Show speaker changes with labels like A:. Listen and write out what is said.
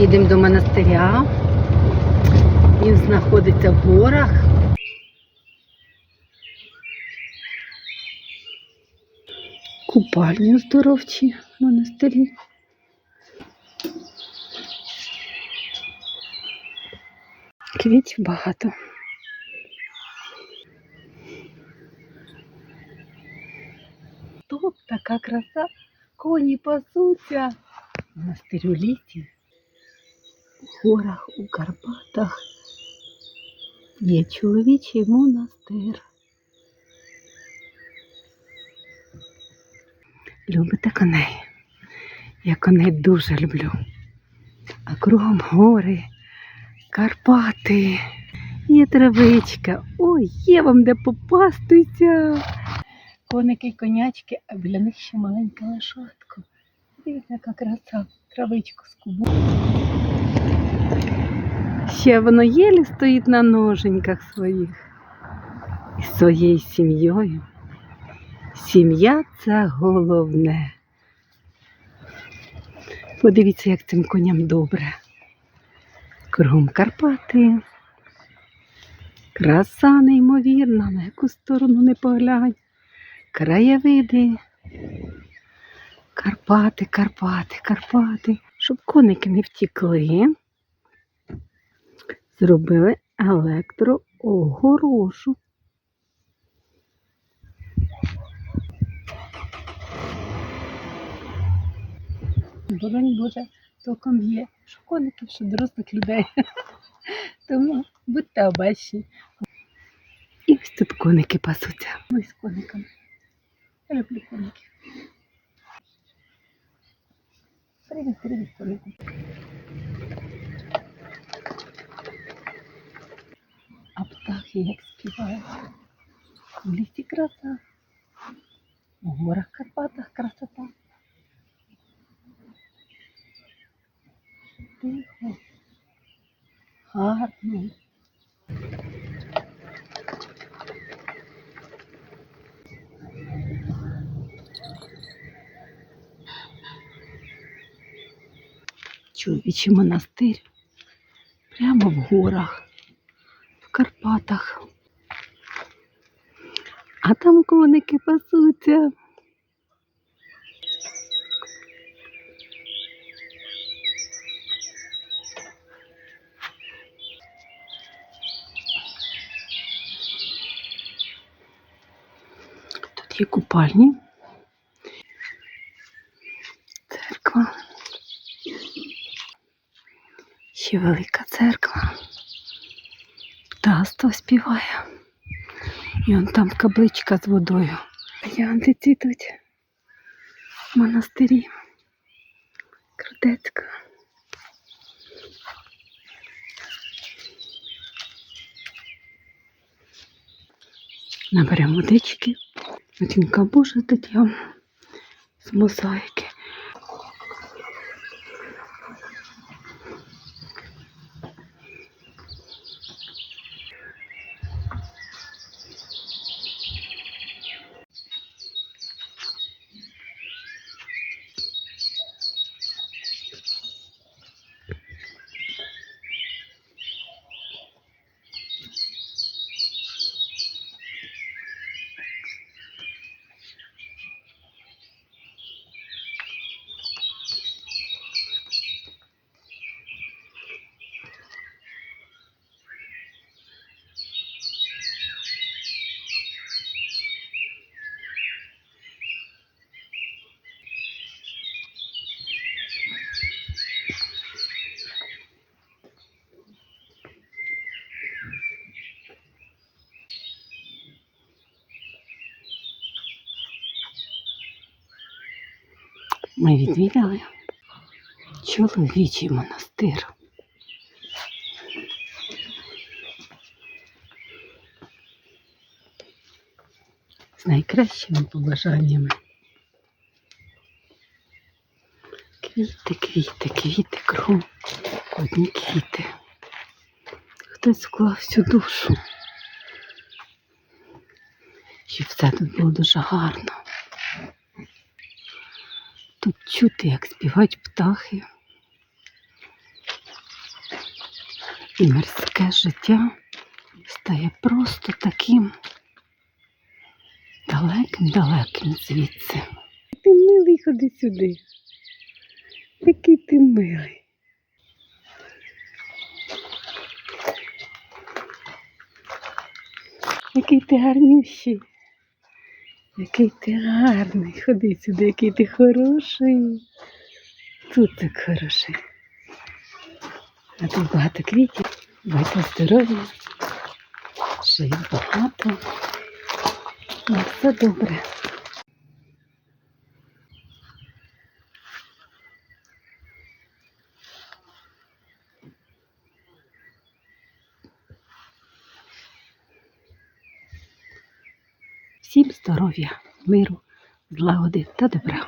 A: їдемо до монастиря. Він знаходиться в горах. Купальні оздоровчі в монастирі. Квітів багато. Тут така краса, коні пасуться. Монастир у літі, у горах, у Карпатах є чоловічий монастир. Любите коней? Я коней дуже люблю. А кругом гори, Карпати, є травичка. Ой, є вам де попастися. Коники конячки, а біля них ще маленька лошадка. Дивіться, яка краса, травичку скубу. Ще воно єлі стоїть на ноженьках своїх із своєю сім'єю. Сім'я це головне. Подивіться, як цим коням добре. Кругом Карпати. Краса неймовірна, на яку сторону не поглянь. Краєвиди. Карпати, Карпати, Карпати. Щоб коники не втікли. Зробили електроогорожу. Боронь Боже, током є. Що що дорослих людей. Тому будьте обачні. І ось тут коники пасуться. Ми з кониками. Я люблю коників. Привіт, привіт, коники. Птахи як співають. В лісі краса. У горах Карпатах красота. Тихо. Гарно. Чоловічий монастир прямо в горах, Карпатах. А там коники пасуться. Тут є купальні. Церква. Ще велика церква. Птаство співає. І он там кабличка з водою. Янти цвітуть в монастирі. Крутецька. Наберемо водички. Матінка Божа дитя з мозаїки. Ми відвідали чоловічий монастир. З найкращими побажаннями. Квіти, квіти, квіти, кругом одні квіти. Хтось вклав всю душу. Щоб все тут було дуже гарно. Тут чути, як співають птахи. І морське життя стає просто таким далеким-далеким звідси. Ти милий ходи сюди. Який ти милий. Який ти гарнющий. Який ти гарний. Ходи сюди, який ти хороший. Тут так хороший. А тут багато квітів, багато здоров'я, живі багато. Ну, все добре. Здоров'я, миру, злагоди та добра.